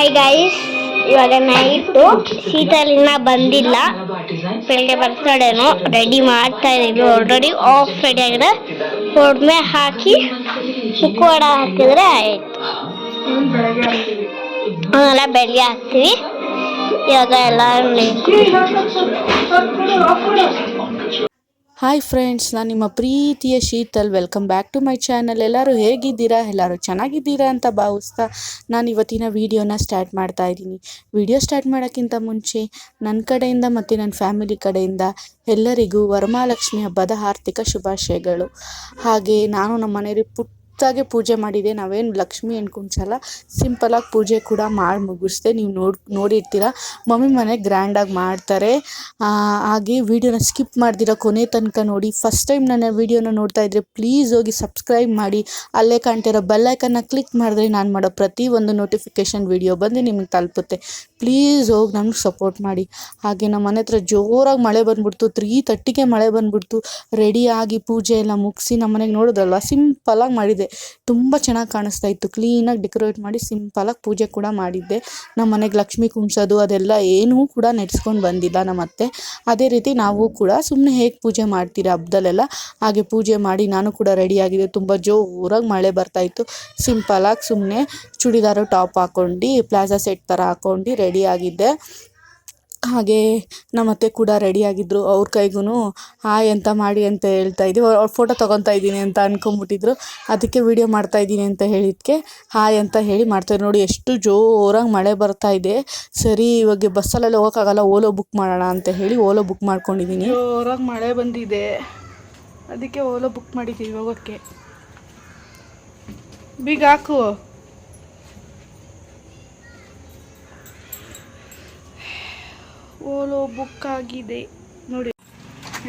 Hi guys ಇವಾಗ night ಶೀತಲಿನ ಬಂದಿಲ್ಲ. ಬೆಳಗ್ಗೆ ಬರ್ತಡೇನು ರೆಡಿ ಮಾಡ್ತಾ ಇದೀವಿ ಆಲ್ರೆಡಿ ಆಫ್ ರೆಡಿ ಆಗಿದೆ. ಹೊಡ್ಮೆ ಹಾಕಿ ಮುಖವಾಡ ಹಾಕಿದ್ರೆ ಆಯ್ತು. ಆಮೇಲೆ ಬೆಳಗ್ಗೆ ಹಾಕ್ತೀವಿ. ಇವಾಗ ಎಲ್ಲ ಹಾಯ್ ಫ್ರೆಂಡ್ಸ್ ನಾನು ನಿಮ್ಮ ಪ್ರೀತಿಯ Sheetal. Welcome back to my channel ಎಲ್ಲರೂ ಹೇಗಿದ್ದೀರಾ? ಎಲ್ಲರೂ ಚೆನ್ನಾಗಿದ್ದೀರಾ ಅಂತ ಭಾವಿಸ್ತಾ ನಾನು ಇವತ್ತಿನ ವೀಡಿಯೋನ ಸ್ಟಾರ್ಟ್ ಮಾಡ್ತಾ ಇದ್ದೀನಿ. ವಿಡಿಯೋ ಸ್ಟಾರ್ಟ್ ಮಾಡೋಕ್ಕಿಂತ ಮುಂಚೆ ನನ್ನ ಕಡೆಯಿಂದ ಮತ್ತು ನನ್ನ ಫ್ಯಾಮಿಲಿ ಕಡೆಯಿಂದ ಎಲ್ಲರಿಗೂ ವರಮಹಾಲಕ್ಷ್ಮಿ ಹಬ್ಬದ ಆರ್ಥಿಕ ಶುಭಾಶಯಗಳು. ಹಾಗೆ ನಾನು ನಮ್ಮ ಮನೆಯಲ್ಲಿ ಪುಟ್ಟಾಗೆ ಪೂಜೆ ಮಾಡಿದೆ. ನಾವೇನು ಲಕ್ಷ್ಮಿ ಅನ್ಕೊಂಡ್ಸಲ್ಲ ಸಿಂಪಲಾಗಿ ಪೂಜೆ ಕೂಡ ಮಾಡಿ ಮುಗಿಸ್ದೆ. ನೀವು ನೋಡಿ, ನೋಡಿರ್ತೀರ. ಮಮ್ಮಿ ಮನೆ ಗ್ರ್ಯಾಂಡಾಗಿ ಮಾಡ್ತಾರೆ. ಹಾಗೆ ವಿಡಿಯೋನ ಸ್ಕಿಪ್ ಮಾಡ್ದಿರ ಕೊನೆ ತನಕ ನೋಡಿ. ಫಸ್ಟ್ ಟೈಮ್ ನನ್ನ ವಿಡಿಯೋನ ನೋಡ್ತಾ ಇದ್ರೆ ಪ್ಲೀಸ್ ಹೋಗಿ ಸಬ್ಸ್ಕ್ರೈಬ್ ಮಾಡಿ. ಅಲ್ಲೇ ಕಾಣ್ತಿರೋ ಬೆಲ್ಲೈಕನ್ನ ಕ್ಲಿಕ್ ಮಾಡಿದ್ರೆ ನಾನು ಮಾಡೋ ಪ್ರತಿ ಒಂದು ನೋಟಿಫಿಕೇಷನ್ ವಿಡಿಯೋ ಬಂದು ನಿಮಗೆ ತಲುಪುತ್ತೆ. ಪ್ಲೀಸ್ ಹೋಗಿ ನಮ್ಗೆ ಸಪೋರ್ಟ್ ಮಾಡಿ. ಹಾಗೆ ನಮ್ಮ ಮನೆ ಹತ್ರ ಜೋರಾಗಿ ಮಳೆ ಬಂದ್ಬಿಡ್ತು. ತ್ರೀ ತರ್ಟಿಗೆ ಮಳೆ ಬಂದ್ಬಿಡ್ತು. ರೆಡಿಯಾಗಿ ಪೂಜೆ ಎಲ್ಲ ಮುಗಿಸಿ ನಮ್ಮ ಮನೆಗೆ ನೋಡೋದಲ್ವ? ಸಿಂಪಲಾಗಿ ಮಾಡಿದೆ. ತುಂಬ ಚೆನ್ನಾಗಿ ಕಾಣಿಸ್ತಾ ಇತ್ತು. ಕ್ಲೀನಾಗಿ ಡೆಕೋರೇಟ್ ಮಾಡಿ ಸಿಂಪಲಾಗಿ ಪೂಜೆ ಕೂಡ ಮಾಡಿದ್ದೆ. ನಮ್ಮ ಮನೆಗೆ ಲಕ್ಷ್ಮಿ ಕುಂಸೋದು ಅದೆಲ್ಲ ಏನೂ ಕೂಡ ನೆಡ್ಸ್ಕೊಂಡು ಬಂದಿಲ್ಲ ನಮ್ಮ ಅತ್ತೆ. ಅದೇ ರೀತಿ ನಾವು ಕೂಡ ಸುಮ್ಮನೆ ಹೇಗೆ ಪೂಜೆ ಮಾಡ್ತೀರಾ ಹಬ್ಬದಲ್ಲೆಲ್ಲ ಹಾಗೆ ಪೂಜೆ ಮಾಡಿ ನಾನು ಕೂಡ ರೆಡಿಯಾಗಿದೆ ತುಂಬ ಜೋರಾಗಿ ಮಳೆ ಬರ್ತಾಯಿತ್ತು ಸಿಂಪಲಾಗಿ ಸುಮ್ಮನೆ ಚೂಡಿದಾರು ಟಾಪ್ ಹಾಕ್ಕೊಂಡು ಪ್ಲಾಜಾ ಸೆಟ್ ಥರ ಹಾಕ್ಕೊಂಡು ರೆಡಿಯಾಗಿದ್ದೆ ಹಾಗೆ ನಮ್ಮ ಅತ್ತೆ ಕೂಡ ರೆಡಿಯಾಗಿದ್ದರು ಅವ್ರ ಕೈಗೂ ಹಾಯ್ ಅಂತ ಮಾಡಿ ಅಂತ ಹೇಳ್ತಾ ಇದ್ದೀವಿ ಅವ್ರ ಫೋಟೋ ತೊಗೊತಾ ಇದ್ದೀನಿ ಅಂತ ಅನ್ಕೊಂಬಿಟ್ಟಿದ್ರು. ಅದಕ್ಕೆ ವಿಡಿಯೋ ಮಾಡ್ತಾ ಇದ್ದೀನಿ ಅಂತ ಹೇಳಿದ್ದಕ್ಕೆ ಹಾಯ್ ಅಂತ ಹೇಳಿ ಮಾಡ್ತಾಯಿದ್ರು ನೋಡಿ, ಎಷ್ಟು ಜೋರಾಗಿ ಮಳೆ ಬರ್ತಾ ಇದೆ. ಸರಿ, ಇವಾಗ ಬಸ್ಸಲ್ಲೆಲ್ಲ ಹೋಗೋಕ್ಕಾಗಲ್ಲ, ಓಲೋ ಬುಕ್ ಮಾಡೋಣ ಅಂತ ಹೇಳಿ ಓಲೋ ಬುಕ್ ಮಾಡ್ಕೊಂಡಿದ್ದೀನಿ. ಜೋರಾಗಿ ಮಳೆ ಬಂದಿದೆ. ಅದಕ್ಕೆ ಓಲೋ ಬುಕ್ ಮಾಡಿದ್ದೀವಿ ಹೋಗೋಕ್ಕೆ ಬೀಗ ಹಾಕು. ಓಲೋ ಬುಕ್ ಆಗಿದೆ. ನೋಡಿ.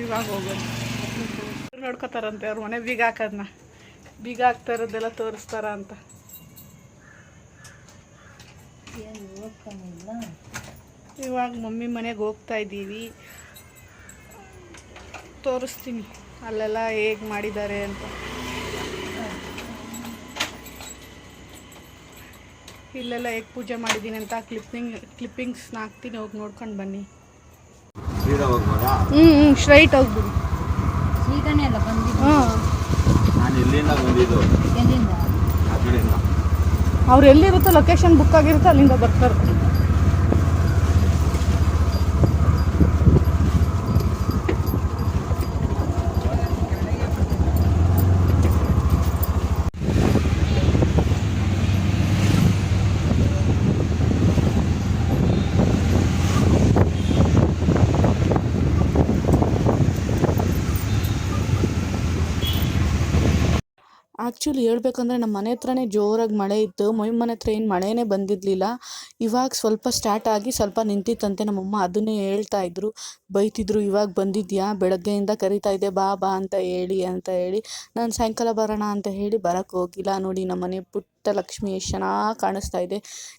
ಇವಾಗ ಹೋಗೋದು ನೋಡ್ಕೋತಾರಂತೆ ಅವ್ರ ಮನೆ ಬೀಗ ಹಾಕೋದನ್ನ ಬೀಗ ಹಾಕ್ತಾ ಇರೋದೆಲ್ಲ ತೋರಿಸ್ತಾರ ಅಂತ. ಇವಾಗ ಮಮ್ಮಿ ಮನೆಗೆ ಹೋಗ್ತಾ ಇದ್ದೀವಿ. ತೋರಿಸ್ತೀನಿ. ಅಲ್ಲೆಲ್ಲ ಹೇಗೆ ಮಾಡಿದ್ದಾರೆ ಅಂತ. ಇಲ್ಲೆಲ್ಲ ಹೇಗೆ ಪೂಜೆ ಮಾಡಿದ್ದೀನಿ ಅಂತ ಕ್ಲಿಪ್ಪಿಂಗ್ ಕ್ಲಿಪ್ಪಿಂಗ್ಸ್ನ ಹಾಕ್ತೀನಿ ಹೋಗಿ ನೋಡ್ಕೊಂಡು ಬನ್ನಿ. ಹ್ಞೂ ಹ್ಞೂ ಸ್ಟ್ರೈಟ್ ಹೋಗ್ಬಿಡಿ. ಸೀದನೇ ಅಲ್ಲ ಬಂದಿದ್ದು. ಹಾಂ. ನಾನು ಇಲ್ಲಿಂದ ಬಂದಿದ್ದು? ಎಲ್ಲಿಂದ? ಆ ಕಡೆಯಿಂದ ಅವ್ರು ಎಲ್ಲಿರುತ್ತೋ ಲೊಕೇಶನ್ ಬುಕ್ ಆಗಿರುತ್ತೋ ಅಲ್ಲಿಂದ ಬರ್ತಾರೆ. ಆ್ಯಕ್ಚುಲಿ ಹೇಳ್ಬೇಕಂದ್ರೆ ನಮ್ಮ ಮನೆ ಹತ್ರನೇ ಜೋರಾಗಿ ಮಳೆ ಇತ್ತು. ಮೊಯ್ ಮನೆ ಹತ್ರ ಏನು ಮಳೆನೇ ಬಂದಿರಲಿಲ್ಲ. ಇವಾಗ ಸ್ವಲ್ಪ ಸ್ಟಾರ್ಟ್ ಆಗಿ ಸ್ವಲ್ಪ ನಿಂತಿತ್ತಂತೆ ನಮ್ಮಮ್ಮ ಅದನ್ನೇ ಹೇಳ್ತಾ ಇದ್ರು. ಬೈತಿದ್ರು, ಇವಾಗ ಬಂದಿದ್ಯಾ? ಬೆಳಗ್ಗೆಯಿಂದ ಕರಿತಾ ಇದ್ದೆ ಬಾ ಬಾ ಅಂತ ಹೇಳಿ ಅಂತ ಹೇಳಿ. ನಾನು ಸಾಯಂಕಾಲ ಬರೋಣ ಅಂತ ಹೇಳಿ ಬರೋಕ್ಕೆ ಹೋಗಿಲ್ಲ. ನೋಡಿ ನಮ್ಮ ಮನೆ ಪುಟ್ಟ ಲಕ್ಷ್ಮಿ ಎಷ್ಟು ಚೆನ್ನಾಗಿ ಕಾಣಿಸ್ತಾ ಇದೆ.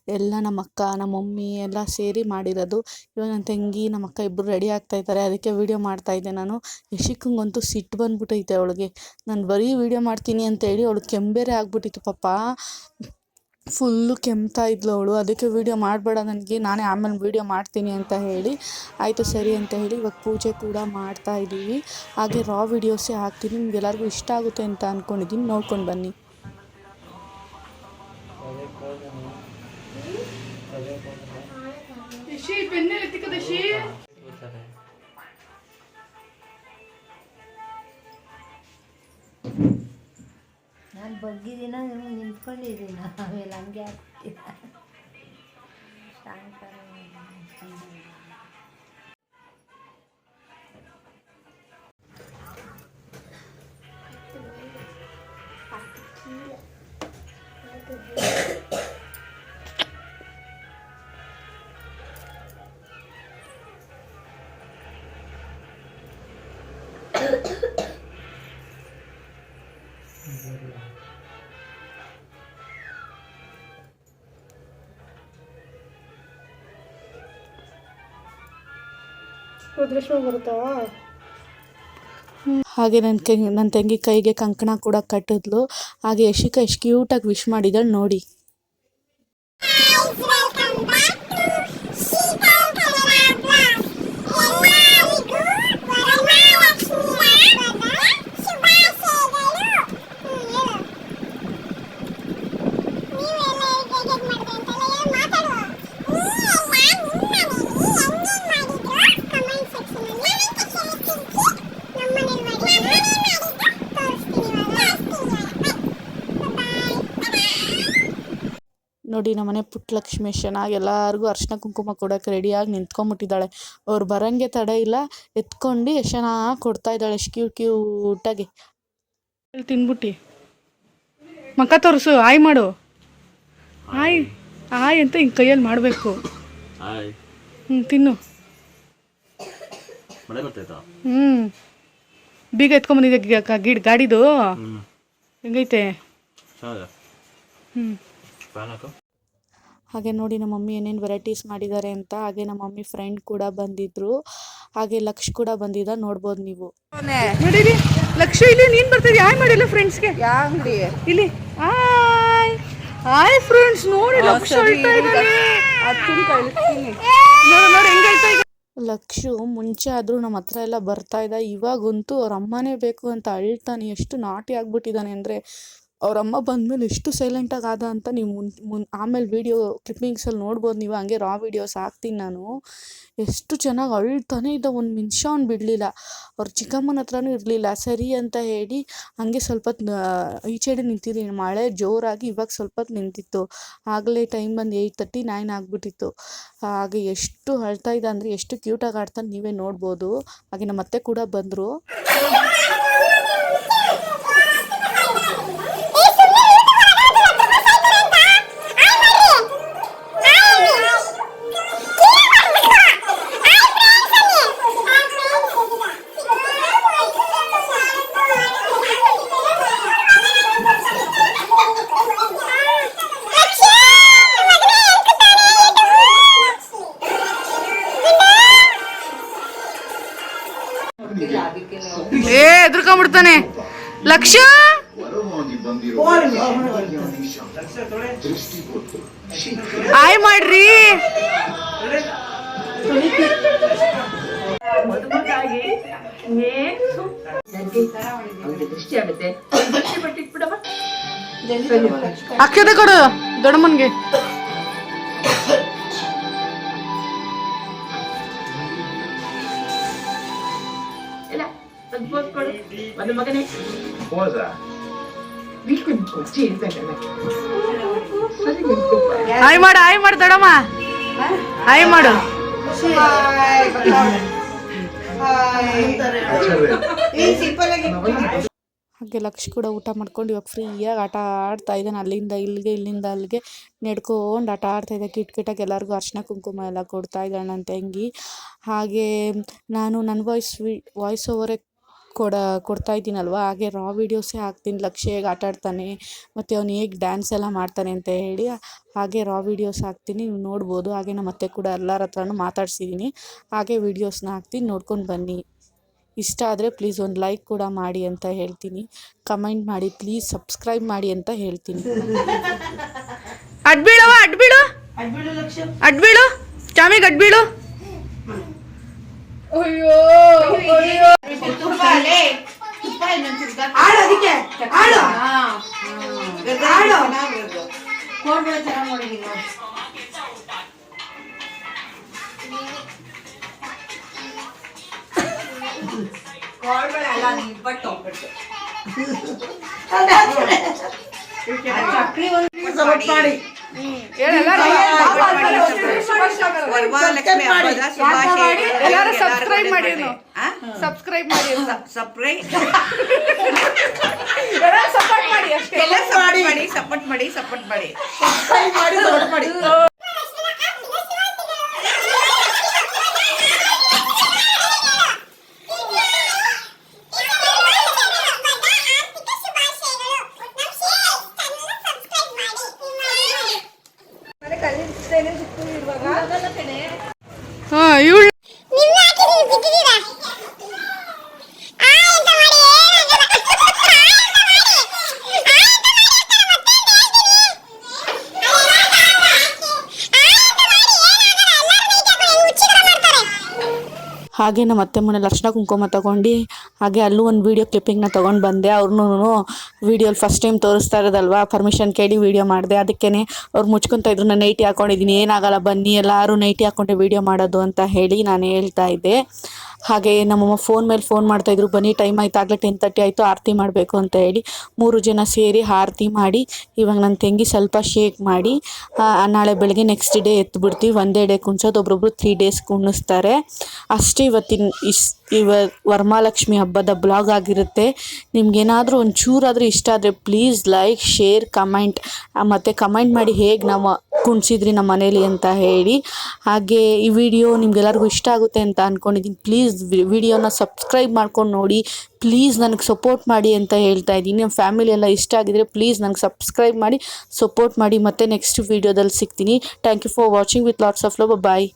ಎಲ್ಲ ನಮ್ಮ ಅಕ್ಕ ನಮ್ಮ ಮಮ್ಮಿ ಎಲ್ಲ ಸೇರಿ ಮಾಡಿರೋದು. ಇವಾಗ ನನ್ನ ತಂಗಿ ನಮ್ಮ ಅಕ್ಕ ಇಬ್ಬರು ರೆಡಿ ಆಗ್ತಾ ಇದ್ದಾರೆ. ಅದಕ್ಕೆ ವೀಡಿಯೋ ಮಾಡ್ತಾ ಇದ್ದೆ ನಾನು. ಯಶಿಕಂಗಂತೂ ಸಿಟ್ಟು ಬಂದ್ಬಿಟ್ಟೈತೆ ಅವಳಿಗೆ. ನಾನು ಬರೀ ವೀಡಿಯೋ ಮಾಡ್ತೀನಿ ಅಂತ ಹೇಳಿ ಅವಳು ಕೆಂಬೇರೆ ಆಗ್ಬಿಟ್ಟಿತ್ತು ಪಾಪ. ಫುಲ್ಲು ಕೆಮ್ತಾ ಇದ್ಲು ಅವಳು. ಅದಕ್ಕೆ ವೀಡಿಯೋ ಮಾಡಬೇಡ ನನಗೆ. ನಾನೇ ಆಮೇಲೆ ವೀಡಿಯೋ ಮಾಡ್ತೀನಿ ಅಂತ ಹೇಳಿ. ಆಯಿತು ಸರಿ ಅಂತ ಹೇಳಿ ಇವಾಗ ಪೂಜೆ ಕೂಡ ಮಾಡ್ತಾ ಇದ್ದೀವಿ ಹಾಗೆ ರಾ ವೀಡಿಯೋಸೇ ಹಾಕ್ತೀನಿ. ನಿಮ್ಗೆ ಎಲ್ಲರಿಗೂ ಇಷ್ಟ ಆಗುತ್ತೆ ಅಂತ ಅಂದ್ಕೊಂಡಿದ್ದೀನಿ ನೋಡ್ಕೊಂಡು ಬನ್ನಿ. ನಾನು ಬಗ್ಗಿದ್ದೀನ ನೀವು ನಿಂತ್ಕೊಂಡಿದ್ದೀನ? ಆಮೇಲೆ ಹಂಗೆ ಆಗ್ತೀರ ಸಾಯಂಕಾಲ ಹಾಗೆ ನನ್ನ ಕೈ ನನ್ನ ತಂಗಿ ಕೈಗೆ ಕಂಕಣ ಕೂಡ ಕಟ್ಟಿದ್ಲು. ಹಾಗೆ ಯಶಿಕಾ ಎಷ್ಟು ಕ್ಯೂಟಾಗಿ ವಿಶ್ ಮಾಡಿದಳು ನೋಡಿ. ನೋಡಿ ನಮ್ಮನೆ ಮನೆ ಲಕ್ಷ್ಮಿ ಚೆನ್ನಾಗಿ ಎಲ್ಲರಿಗೂ ಅರ್ಶಿನ ಕುಂಕುಮ ಕೊಡೋಕೆ ರೆಡಿಯಾಗಿ ನಿಂತ್ಕೊಂಬಿಟ್ಟಿದ್ದಾಳೆ. ಅವ್ರು ಬರೋಂಗೆ ತಡ ಇಲ್ಲ ಎತ್ಕೊಂಡು ಎಷ್ಟು ಚೆನ್ನಾಗಿ ಕೊಡ್ತಾ ಇದ್ದಾಳೆ ಎಷ್ಟು ಕ್ಯೂ ಕ್ಯೂಟಾಗಿ. ತಿನ್ಬಿಟ್ಟು ಮಕ್ಕ ತೋರಿಸು ಆಯ್ ಮಾಡು. ಆಯ್ ಆಯ್ ಅಂತ ಹಿಂಗೆ ಕೈಯಲ್ಲಿ ಮಾಡಬೇಕು. ಹಾಯ್. ಹ್ಞೂ ತಿನ್ನು. ಮಳೆ ಬರ್ತೈತಾ ಹ್ಞೂ ಬೀಗ ಎತ್ಕೊಂಬಂದಿದ್ದೆ ಗಿಡ ಗಾಡಿದು. ಹೆಂಗೈತೆ? ಹ್ಞೂ ಹಾಗೆ ನೋಡಿ ನಮ್ಮ ಮಮ್ಮಿ ಏನೇನು ವೆರೈಟೀಸ್ ಮಾಡಿದ್ದಾರೆ ಅಂತ ಹಾಗೆ ನಮ್ಮ ಮಮ್ಮಿ ಫ್ರೆಂಡ್ ಕೂಡ ಬಂದಿದ್ರು. ಹಾಗೆ ಲಕ್ಷ್ ಕೂಡ ಬಂದಿದ್ದ ನೋಡ್ಬೋದು ನೀವು. ನೋಡಿರಿ ಲಕ್ಷ ಇಲ್ಲಿ ನೀನು ಬರ್ತಿದ್ದಿ ಆಯ್ ಮಾಡಿಲ್ಲ ಫ್ರೆಂಡ್ಸ್ಗೆ ಅಂಗಡಿ? ಇಲ್ಲಿ. ಹಾಯ್ ಆಯ್ ಫ್ರೆಂಡ್ಸ್ ನೋಡಿ ಲಕ್ಷ ಅಳ್ತಾ ಇದ್ದಾನೆ. ನೋಡು, ನೋಡು ಹೆಂಗ್ ಅಳ್ತಾ ಇದ್ದಾನೆ. ಲಕ್ಷು ಮುಂಚೆ ಆದರೂ ನಮ್ಮ ಹತ್ರ ಎಲ್ಲ ಬರ್ತಾ ಇದ್ದ ಇವಾಗಂತೂ ಅವ್ರ ಅಮ್ಮನೇ ಬೇಕು ಅಂತ ಅಳ್ತಾನೆ. ಎಷ್ಟು ನಾಟಿ ಆಗ್ಬಿಟ್ಟಿದ್ದಾನೆ ಅಂದರೆ ಅವ್ರ ಅಮ್ಮ ಬಂದಮೇಲೆ ಎಷ್ಟು ಸೈಲೆಂಟಾಗಿ ಆದ ಅಂತ ನೀವು ಮುನ್ ಮುನ್, ಆಮೇಲೆ ವೀಡಿಯೋ ಕ್ಲಿಪ್ಪಿಂಗ್ಸಲ್ಲಿ ನೋಡ್ಬೋದು ನೀವು, ಹಂಗೆ ರಾ ವೀಡಿಯೋಸ್ ಹಾಕ್ತೀನಿ ನಾನು. ಎಷ್ಟು ಚೆನ್ನಾಗಿ ಅಳ್ತಾನೆ ಇದ್ದ, ಒಂದು ನಿಮಿಷ ಅವ್ನು ಬಿಡಲಿಲ್ಲ. ಅವ್ರ ಚಿಕ್ಕಮ್ಮನ ಹತ್ರನೂ ಇರಲಿಲ್ಲ. ಸರಿ ಅಂತ ಹೇಳಿ ಹಂಗೆ ಸ್ವಲ್ಪ ಈಚೆಡೆ ನಿಂತಿದ್ದೀನಿ. ಮಳೆ ಜೋರಾಗಿ ಇವಾಗ ಸ್ವಲ್ಪ ನಿಂತಿತ್ತು. ಆಗಲೇ ಟೈಮ್ ಬಂದು ಏಯ್ಟ್ ತರ್ಟಿ ನೈನ್ ಆಗಿಬಿಟ್ಟಿತ್ತು. ಹಾಗೆ ಎಷ್ಟು ಅಳ್ತಾ ಇದ್ದ ಅಂದರೆ ಎಷ್ಟು ಕ್ಯೂಟಾಗಿ ಆಡ್ತಾನೆ ನೀವೇ ನೋಡ್ಬೋದು. ಹಾಗೆ ನಮ್ಮ ಅತ್ತೆ ಕೂಡ ಬಂದರು. ಎದ್ರುಕೊಂಡ್ಬಿಡ್ತಾನೆ ಲಕ್ಷ? ಆಯ್ ಮಾಡ್ರಿ. ಅಕ್ಷತೆ ಕೊಡು ದೊಡ್ಡಮ್ಮನ್ಗೆ. ಆಯ್ ಮಾಡು ಆಯ್ ಮಾಡು ದೊಡಮ್ಮ ಆಯ್ ಮಾಡು. ಹಾಗೆ ಲಕ್ಷ ಕೂಡ ಊಟ ಮಾಡ್ಕೊಂಡು ಇವಾಗ ಫ್ರೀಯಾಗಿ ಆಟ ಆಡ್ತಾ ಇದ್ದಾನೆ. ಅಲ್ಲಿಂದ ಇಲ್ಲಿಗೆ ಇಲ್ಲಿಂದ ಅಲ್ಲಿಗೆ ನೆಡ್ಕೊಂಡು ಆಟ ಆಡ್ತಾ ಇದ್ದೆ ಕಿಟ್ ಕಿಟಾಗಿ ಎಲ್ಲರಿಗೂ ಅರ್ಶಿನ ಕುಂಕುಮ ಎಲ್ಲ ಕೊಡ್ತಾ ಇದ್ದಾಳೆ ನನ್ನ ತಂಗಿ ಹಾಗೆ ನಾನು ನನ್ನ ವಾಯ್ಸ್ ವಾಯ್ಸ್ ಓವರೇ ಕೊಡ ಕೊಡ್ತಾ ಇದ್ದೀನಲ್ವ? ಹಾಗೆ ರಾ ವೀಡಿಯೋಸೇ ಹಾಕ್ತೀನಿ ಲಕ್ಷ ಹೇಗೆ ಆಟ ಆಡ್ತಾನೆ, ಮತ್ತು ಅವ್ನು ಹೇಗೆ ಡ್ಯಾನ್ಸ್ ಎಲ್ಲ ಮಾಡ್ತಾನೆ ಅಂತ ಹೇಳಿ, ಹಾಗೆ ರಾ ವೀಡಿಯೋಸ್ ಹಾಕ್ತೀನಿ, ನೀವು ನೋಡ್ಬೋದು. ಹಾಗೆ ನಮ್ಮ ಅತ್ತೆ ಕೂಡ ಎಲ್ಲರ ಹತ್ರನೂ ಮಾತಾಡ್ಸಿದ್ದೀನಿ ಹಾಗೆ ವೀಡಿಯೋಸ್ನ ಹಾಕ್ತೀನಿ, ನೋಡ್ಕೊಂಡು ಬನ್ನಿ. ಇಷ್ಟ ಆದರೆ ಪ್ಲೀಸ್ ಒಂದು ಲೈಕ್ ಕೂಡ ಮಾಡಿ ಅಂತ ಹೇಳ್ತೀನಿ. ಕಮೆಂಟ್ ಮಾಡಿ ಪ್ಲೀಸ್ ಸಬ್ಸ್ಕ್ರೈಬ್ ಮಾಡಿ ಅಂತ ಹೇಳ್ತೀನಿ. ಅಡ್ಬೀಳವ ಅಡ್ಬೀಳು ಅಡ್ಬೀಳು ಚಾಮಿಗೆ ಅಡ್ಬೀಳು ವರಮಹಾಲಕ್ಷ್ಮಿ ಹಬ್ಬದ ಶುಭಾಶಯಗಳು ಎಲ್ಲರೂ ಎಲ್ಲರಿಗೂ ಸಬ್ಸ್ಕ್ರೈಬ್ ಮಾಡಿ ಒಳ್ಳೆಯದಾಗಲಿ. ಆ? ಸಬ್ಸ್ಕ್ರೈಬ್ ಮಾಡಿ ಅಂತ. ಸಪ್ರೈ ಸಪೋರ್ಟ್ ಮಾಡಿ ಸಪೋರ್ಟ್ ಮಾಡಿ ಸಪೋರ್ಟ್ ಮಾಡಿ ಸಪೋರ್ಟ್ ಮಾಡಿ. ಹಾಗೆ ನಮ್ಮ ಅತ್ತೆ ಮನೇಲಿ ಅರ್ಶಿನ ಕುಂಕುಮ ತಗೊಂಡು ಹಾಗೆ ಅಲ್ಲೂ ಒಂದು ವೀಡಿಯೋ ಕ್ಲಿಪ್ಪಿಂಗ್ನ ತೊಗೊಂಡು ಬಂದೆ. ಅವ್ರನ್ನೂ ವೀಡಿಯೋಲಿ ಫಸ್ಟ್ ಟೈಮ್ ತೋರಿಸ್ತಾ ಇರೋದಲ್ವಾ? ಪರ್ಮಿಷನ್ ಕೇಳಿ ವೀಡಿಯೋ ಮಾಡಿದೆ. ಅದಕ್ಕೇ ಅವ್ರು ಮುಚ್ಕೊತಾ ಇದ್ರು. ನಾನು ನೈಟಿ ಹಾಕೊಂಡಿದ್ದೀನಿ. ಏನಾಗಲ್ಲ ಬನ್ನಿ. ಎಲ್ಲರೂ ನೈಟಿ ಹಾಕ್ಕೊಂಡೆ ವೀಡಿಯೋ ಮಾಡೋದು ಅಂತ ಹೇಳಿ ನಾನು ಹೇಳ್ತಾ ಇದ್ದೆ. ಹಾಗೆ ನಮ್ಮಮ್ಮ ಫೋನ್ ಮೇಲೆ ಫೋನ್ ಮಾಡ್ತಾಯಿದ್ರು ಬನ್ನಿ ಟೈಮ್ ಆಯ್ತು. ಆಗಲೇ ಟೆನ್ ತರ್ಟಿ ಆಯಿತು. ಆರತಿ ಮಾಡಬೇಕು ಅಂತ ಹೇಳಿ ಮೂರು ಜನ ಸೇರಿ ಆರತಿ ಮಾಡಿ ಇವಾಗ ನನ್ನ ತಂಗಿ ಸ್ವಲ್ಪ ಶೇಕ್ ಮಾಡಿ ನಾಳೆ ಬೆಳಗ್ಗೆ ನೆಕ್ಸ್ಟ್ ಡೇ ಎತ್ಬಿಡ್ತೀವಿ. ಒಂದೇ ಡೇ ಕುಣ್ಸೋದು. ಒಬ್ರೊಬ್ರು ತ್ರೀ ಡೇಸ್ ಕುಣಿಸ್ತಾರೆ. ಅಷ್ಟೇ ಇವತ್ತಿನ ಇಸ್ ಇವ ವರಮಹಾಲಕ್ಷ್ಮಿ ಹಬ್ಬದ ಬ್ಲಾಗ್ ಆಗಿರುತ್ತೆ. ನಿಮ್ಗೇನಾದರೂ ಚೂರಾದರೂ ಇಷ್ಟ ಆದರೆ ಪ್ಲೀಸ್ ಲೈಕ್, ಶೇರ್, ಕಮೆಂಟ್. ಮತ್ತು ಕಮೆಂಟ್ ಮಾಡಿ ಹೇಗೆ ನಾವು ಕುಣಿಸಿದ್ರಿ ನಮ್ಮ ಮನೇಲಿ ಅಂತ ಹೇಳಿ. ಹಾಗೆ ಈ ವಿಡಿಯೋ ನಿಮ್ಗೆಲ್ಲರಿಗೂ ಇಷ್ಟ ಆಗುತ್ತೆ ಅಂತ ಅಂದ್ಕೊಂಡಿದ್ದೀನಿ ಪ್ಲೀಸ್ ವಿಡಿಯೋನ ಸಬ್ಸ್ಕ್ರೈಬ್ ಮಾಡ್ಕೊಂಡು ನೋಡಿ. ಪ್ಲೀಸ್ ನನಗೆ ಸಪೋರ್ಟ್ ಮಾಡಿ ಅಂತ ಹೇಳ್ತಾ ಇದ್ದೀನಿ. ನಮ್ಮ ಫ್ಯಾಮಿಲಿ ಎಲ್ಲ ಇಷ್ಟ ಆಗಿದ್ರೆ ಪ್ಲೀಸ್ ನನಗೆ ಸಬ್ಸ್ಕ್ರೈಬ್ ಮಾಡಿ, ಸಪೋರ್ಟ್ ಮಾಡಿ. ಮತ್ತೆ ನೆಕ್ಸ್ಟ್ ವೀಡಿಯೋದಲ್ಲಿ ಸಿಗ್ತೀನಿ. Thank you for watching with lots of love. Bye.